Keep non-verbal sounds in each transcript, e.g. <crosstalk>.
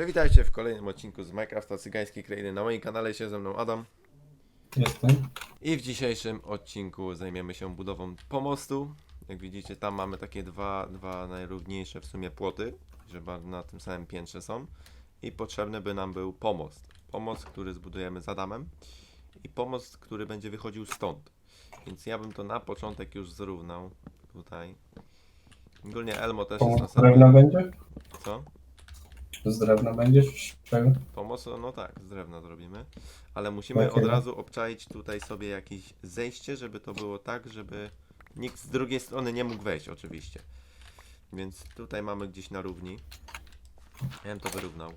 Cześć, witajcie w kolejnym odcinku z Minecrafta Cygańskiej Krainy. Na moim kanale się ze mną Adam. Jestem. I w dzisiejszym odcinku zajmiemy się budową pomostu. Jak widzicie, tam mamy takie dwa, dwa najrówniejsze w sumie płoty, że na tym samym piętrze są. I potrzebny by nam był pomost. Pomost, który zbudujemy z Adamem. I pomost, który będzie wychodził stąd. Więc ja bym to na początek już zrównał tutaj. Ogólnie Elmo też jest na Pomoc drewna samym... będzie? Co? Z drewna będzie? czy z czego? Pomoc, no tak, z drewna zrobimy. Ale musimy Okej. od razu obczaić tutaj sobie jakieś zejście, żeby to było tak, żeby nikt z drugiej strony nie mógł wejść oczywiście. Więc tutaj mamy gdzieś na równi. Ja bym to wyrównał.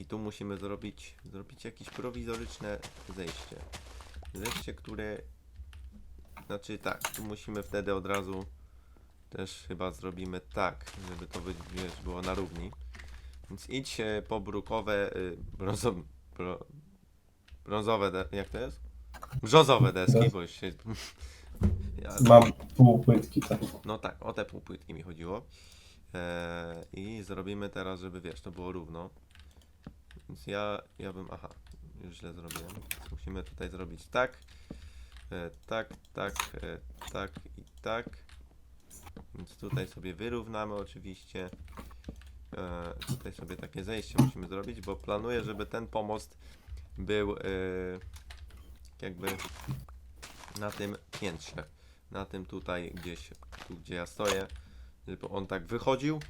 I tu musimy zrobić, zrobić jakieś prowizoryczne zejście. Zejście, które... Znaczy tak, tu musimy wtedy od razu też chyba zrobimy tak, żeby to wy- wiesz, było na równi. Więc idź e, po brukowe, y, brązo, bro, brązowe, de, jak to jest? Brzozowe deski, Des- bo już się... <laughs> Ja, Mam pół płytki, tak. no tak, o te półpłytki mi chodziło. E, I zrobimy teraz, żeby wiesz, to było równo. Więc ja, ja bym, aha, już źle zrobiłem. Więc musimy tutaj zrobić tak, e, tak, tak, e, tak i tak. Więc tutaj sobie wyrównamy oczywiście. E, tutaj sobie takie zejście musimy zrobić, bo planuję, żeby ten pomost był e, jakby na tym piętrze. Na tym tutaj gdzieś, tu gdzie ja stoję, żeby on tak wychodził,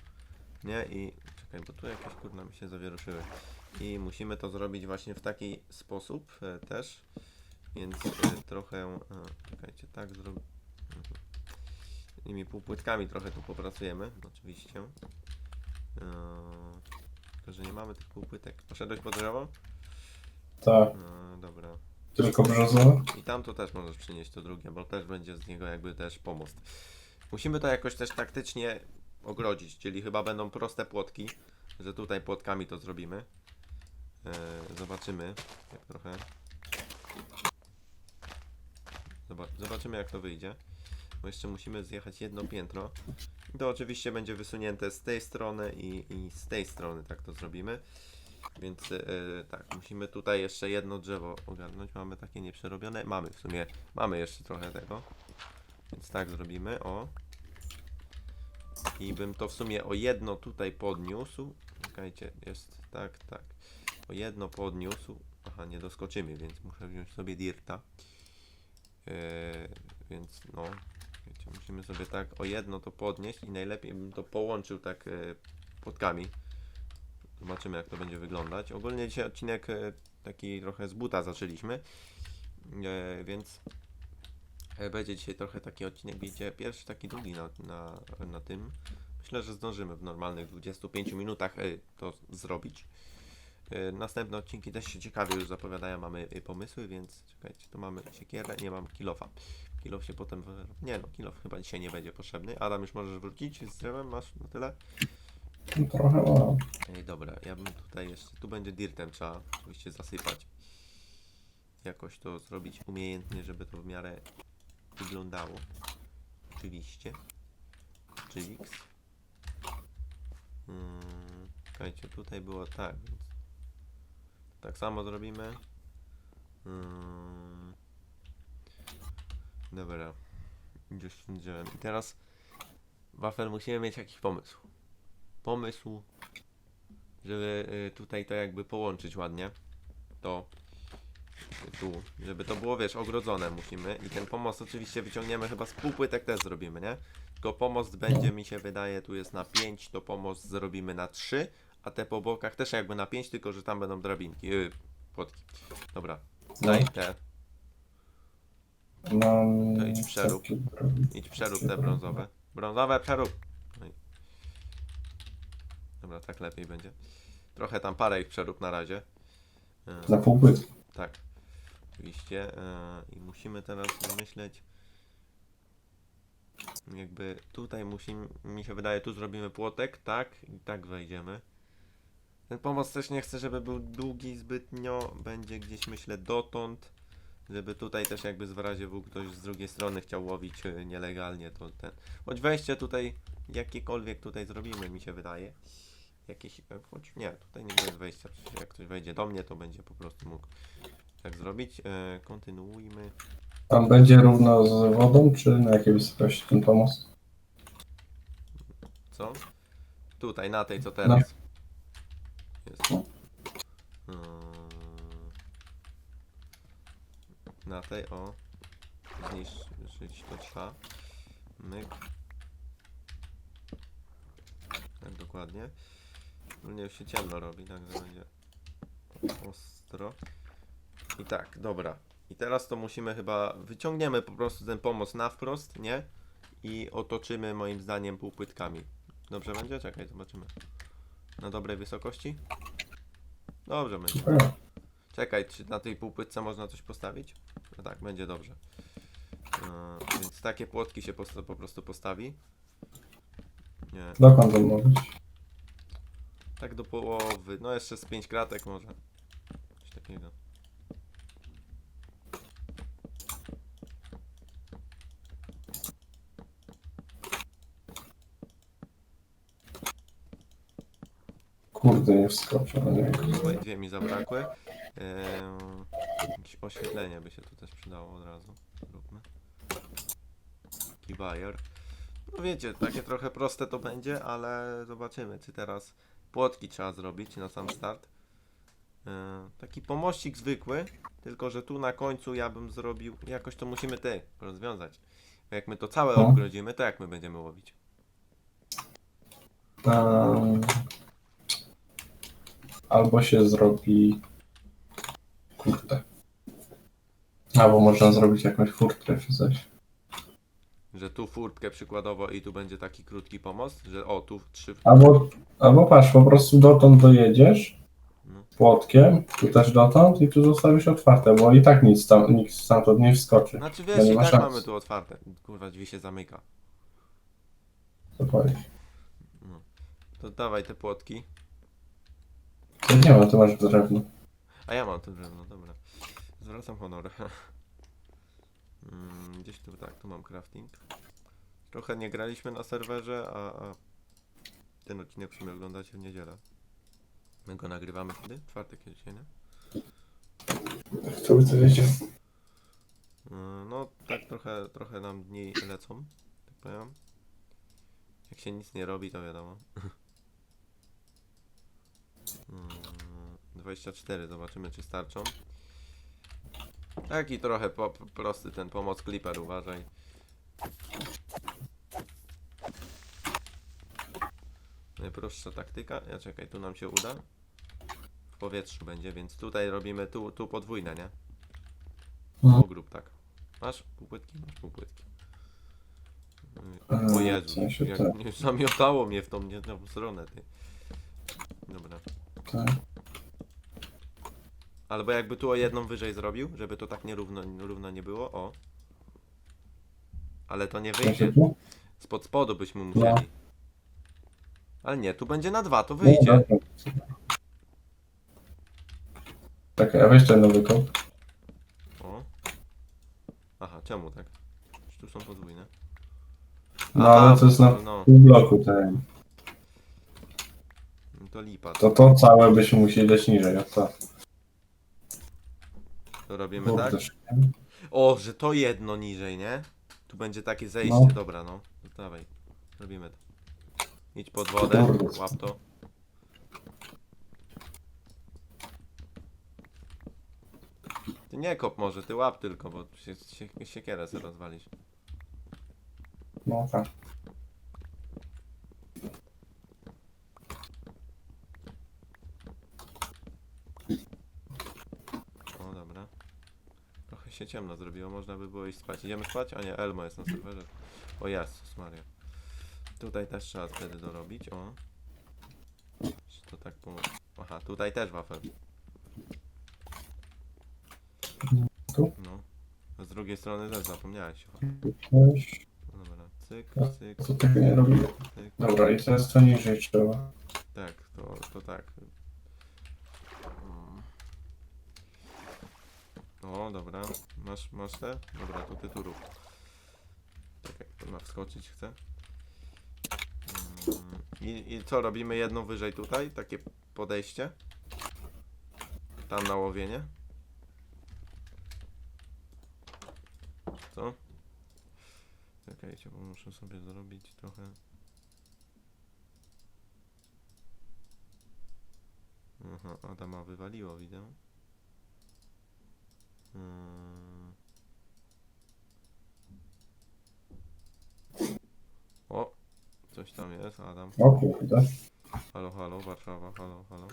nie? I czekaj, bo tu jakieś kurna mi się zawieruszyły. I musimy to zrobić właśnie w taki sposób e, też, więc trochę, czekajcie, tak zrobię. Tymi półpłytkami trochę tu popracujemy, oczywiście. Eee, tylko, że nie mamy tych półpłytek. Poszedłeś po drzewo? Tak, No, dobra. tylko brzozowe. I tam to też możesz przynieść to drugie, bo też będzie z niego jakby też pomost. Musimy to jakoś też taktycznie ogrodzić, czyli chyba będą proste płotki, że tutaj płotkami to zrobimy. Eee, zobaczymy, jak trochę. Zoba- zobaczymy jak to wyjdzie. Bo jeszcze musimy zjechać jedno piętro. To oczywiście będzie wysunięte z tej strony i, i z tej strony, tak to zrobimy. Więc e, tak, musimy tutaj jeszcze jedno drzewo ogarnąć. Mamy takie nieprzerobione. Mamy w sumie, mamy jeszcze trochę tego. Więc tak zrobimy, o. I bym to w sumie o jedno tutaj podniósł. Czekajcie, jest tak, tak. O jedno podniósł. Aha, nie doskoczymy, więc muszę wziąć sobie dirta. E, więc no, wiecie, musimy sobie tak o jedno to podnieść i najlepiej bym to połączył tak e, płotkami. Zobaczymy jak to będzie wyglądać. Ogólnie dzisiaj odcinek e, taki trochę z buta zaczęliśmy, e, więc będzie dzisiaj trochę taki odcinek, będzie pierwszy taki długi na, na, na tym. Myślę, że zdążymy w normalnych 25 minutach to zrobić. Następne odcinki też się ciekawie już zapowiadają, mamy pomysły, więc czekajcie, tu mamy siekierę, nie mam kilofa. Kilof się potem... Nie no, kilof chyba dzisiaj nie będzie potrzebny. Adam, już możesz wrócić z drzewem, masz na tyle? Trochę mam. Ej, dobra, ja bym tutaj jeszcze, tu będzie dirtem, trzeba oczywiście zasypać. Jakoś to zrobić umiejętnie, żeby to w miarę wyglądało. Oczywiście. Czyli hmm, Słuchajcie, tutaj było tak, więc tak samo zrobimy. Hmm, dobra. Gdzieś tym drzewem. I teraz Wafel musimy mieć jakiś pomysł pomysł, żeby y, tutaj to jakby połączyć ładnie. To tu, żeby to było, wiesz, ogrodzone musimy. I ten pomost oczywiście wyciągniemy, chyba z półpłytek też zrobimy, nie? Tylko pomost będzie, mi się wydaje, tu jest na 5, to pomost zrobimy na 3, a te po bokach też jakby na 5, tylko że tam będą drabinki, yy, płotki. Dobra, daj te, Mam... To idź przerób. taki drobny. idź przerób te brązowe. Brązowe przerób! No i- Dobra, tak lepiej będzie. Trochę tam parę ich przerób na razie. Yy. Na pół płytki. Tak, oczywiście. e, I musimy teraz wymyśleć. Jakby tutaj musimy, mi się wydaje, tu zrobimy płotek, tak, i tak wejdziemy. Ten pomost też nie chcę, żeby był długi zbytnio, będzie gdzieś myślę dotąd, żeby tutaj też jakby w razie W ktoś z drugiej strony chciał łowić e, nielegalnie, to ten. Choć wejście tutaj jakiekolwiek tutaj zrobimy, mi się wydaje. jakieś... e, Choć nie, tutaj nie będzie wejścia, jak ktoś wejdzie do mnie, to będzie po prostu mógł tak zrobić. E, kontynuujmy. Tam będzie równo z wodą, czy na jakiej wysokości ten pomost? Co? Tutaj, na tej, co teraz. Jest. Na tej, o. Zniszczyć to trzeba. Myk. Tak, dokładnie. Ogólnie już się ciemno robi, także będzie ostro. I tak, dobra. I teraz to musimy chyba, wyciągniemy po prostu ten pomost na wprost, nie? I otoczymy moim zdaniem półpłytkami. Dobrze będzie? Czekaj, zobaczymy. Na dobrej wysokości? Dobrze będzie. Czekaj, czy na tej półpłytce można coś postawić? No tak, będzie dobrze. Yy, więc takie płotki się po, po prostu postawi. Nie, Dokąd on być? tak do połowy. No jeszcze z 5 kratek może. Coś takiego. Kurde, nie niego. Tutaj dwie mi zabrakły. Jakieś oświetlenie by się tu też przydało od razu. Zróbmy. Taki bajer. No wiecie, takie trochę proste to będzie, ale zobaczymy, czy teraz płotki trzeba zrobić na sam start. Yy, taki pomościk zwykły, tylko że tu na końcu ja bym zrobił, jakoś to musimy ty rozwiązać. Jak my to całe No. obgrodzimy, to jak my będziemy łowić? Em, albo się zrobi. Kurde. Albo można zrobić jakąś furtkę czy coś. Że tu furtkę przykładowo i tu będzie taki krótki pomost, że o, tu trzy Albo, albo patrz, po prostu dotąd dojedziesz No. płotkiem, tu też dotąd i tu zostawisz otwarte, bo i tak nic tam, nikt stamtąd nie wskoczy. Znaczy To wiesz, nie i ma tak szans. mamy tu otwarte. Kurwa, drzwi się zamyka. Co powiesz? To dawaj te płotki. To nie ma, tu masz drewno. A ja mam tu drewno, dobra. Zwracam honor. <laughs> Mm, Gdzieś tu, tak, tu mam crafting. Trochę nie graliśmy na serwerze, a, a ten odcinek w sumie oglądacie w niedzielę. My go nagrywamy kiedy? Czwartek dzisiaj, nie? Kto by to wiedział? Mm, No, tak trochę, trochę nam dni lecą, tak powiem. Jak się nic nie robi, to wiadomo. <laughs> Mm, 24, zobaczymy czy starczą. Taki trochę po, prosty ten pomoc clipper, uważaj. Najprostsza taktyka. Ja czekaj, tu nam się uda. W powietrzu będzie, więc tutaj robimy tu, tu podwójne, nie? Mhm. Pogrób, tak. Masz półpłytki? Masz półpłytki. Eee, O Jezu, jak nie zamiotało mnie w tą niedawną stronę, ty. Dobra. Tak. Albo jakby tu o jedną wyżej zrobił, żeby to tak nierówno, równo nie było, o. Ale to nie wyjdzie. Spod spodu byśmy musieli. Ale nie, tu będzie na dwa, to wyjdzie. Czekaj, a weź ten nowy kod. O. Aha, czemu tak? Czy tu są podwójne? No Aha, ale to jest na no, pół bloku ten. no to lipa. To to całe byśmy musieli dać niżej, a to. To robimy tak? O, że to jedno niżej, nie? Tu będzie takie zejście, No. dobra, no. dawaj, robimy to. Idź pod wodę, łap to. Ty nie kop może, ty łap tylko, bo się, się, sobie rozwalisz. No tak. O, dobra. Trochę się ciemno zrobiło, można by było iść spać. Idziemy spać? A nie, Elmo jest na serwerze. O Jezus Maria. Tutaj też trzeba wtedy dorobić, o. Czy to tak po... Aha, tutaj też wafel. Tu? No. Z drugiej strony też zapomniałeś. O. Weź. No dobra, cyk, A, cyk, Co tego nie robię? cyk. Dobra, i teraz to niżej trzeba. Tak, to, to tak. Mm. Dobra. Masz, masz te? Dobra, to ty tu rób. Jak to ma wskoczyć chce. Mm, I, I co, robimy jedno wyżej tutaj? Takie podejście? Tam na łowienie? Co? Czekajcie, bo muszę sobie zrobić trochę... Aha, Adama wywaliło, widzę. Hmm. O! Coś tam jest, Adam. O kurde. Halo, halo, Warszawa, halo, halo.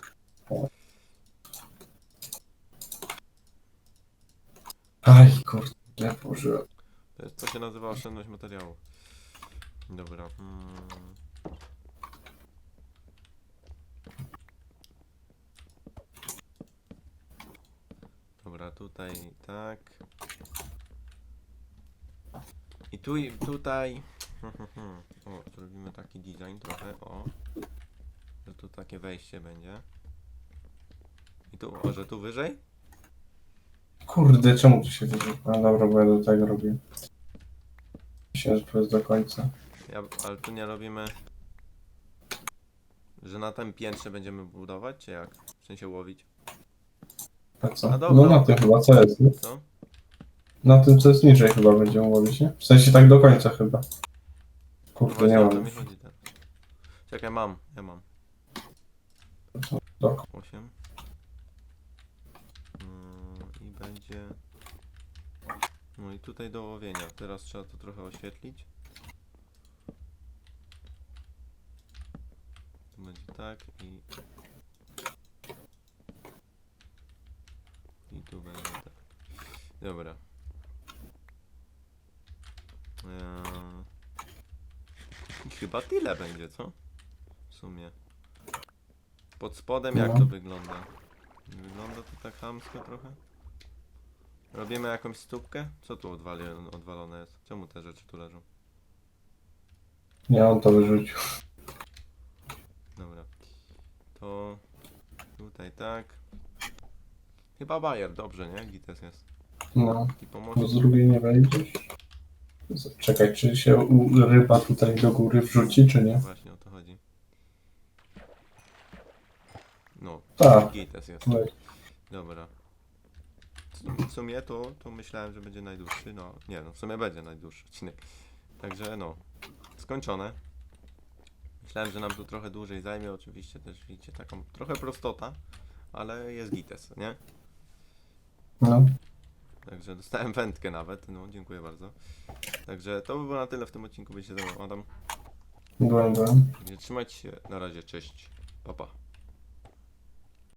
Aj, kurde, nie położyłem. To, jest, to się nazywa oszczędność materiału. Dobra. Hmm. Dobra, tutaj tak. I tu i tutaj. <laughs> O, zrobimy taki design trochę. O. Że tu takie wejście będzie. I tu, o, że tu wyżej? Kurde, czemu tu się wyżył? No dobra, bo ja do tego robię. Myślę, że to jest do końca. Ja, ale tu nie robimy. Że na tym piętrze będziemy budować, czy jak? W sensie łowić. A co? A dobra. No na tym chyba, co jest, nie? Co? Na tym, co jest niżej chyba będziemy łowić, nie? W sensie tak do końca chyba. No Kurde, właśnie nie o to mam. mi chodzi teraz. Czekaj, mam, ja mam. Do, 8. Mm, I będzie. No i tutaj do łowienia. Teraz trzeba to trochę oświetlić. Tu będzie tak i. tu będzie tak. Dobra. Eee, Chyba tyle będzie, co? W sumie. Pod spodem jak No. to wygląda? Nie Wygląda to tak chamsko trochę? Robimy jakąś stópkę? Co tu odwali, odwalone jest? Czemu te rzeczy tu leżą? nie, on to wyrzucił. Dobra. To tutaj tak. Chyba Bayer, dobrze, nie? Gites jest. No, I bo pomocy. z drugiej nie wejdziesz. Z- Czekaj, czy się u- ryba tutaj do góry wrzuci, czy nie? Właśnie o to chodzi. No, Tak. Gites jest. Dobra. W- W sumie to, to myślałem, że będzie najdłuższy. No, nie, no w sumie będzie najdłuższy odcinek. Także no, skończone. Myślałem, że nam to trochę dłużej zajmie. Oczywiście też widzicie taką trochę prostota, ale jest gites, nie? No. Także dostałem wędkę nawet. No, dziękuję bardzo. Także to by było na tyle w tym odcinku. Będzie ze mną Adam. Byłem, byłem. Trzymajcie się. Na razie, cześć. Pa, pa.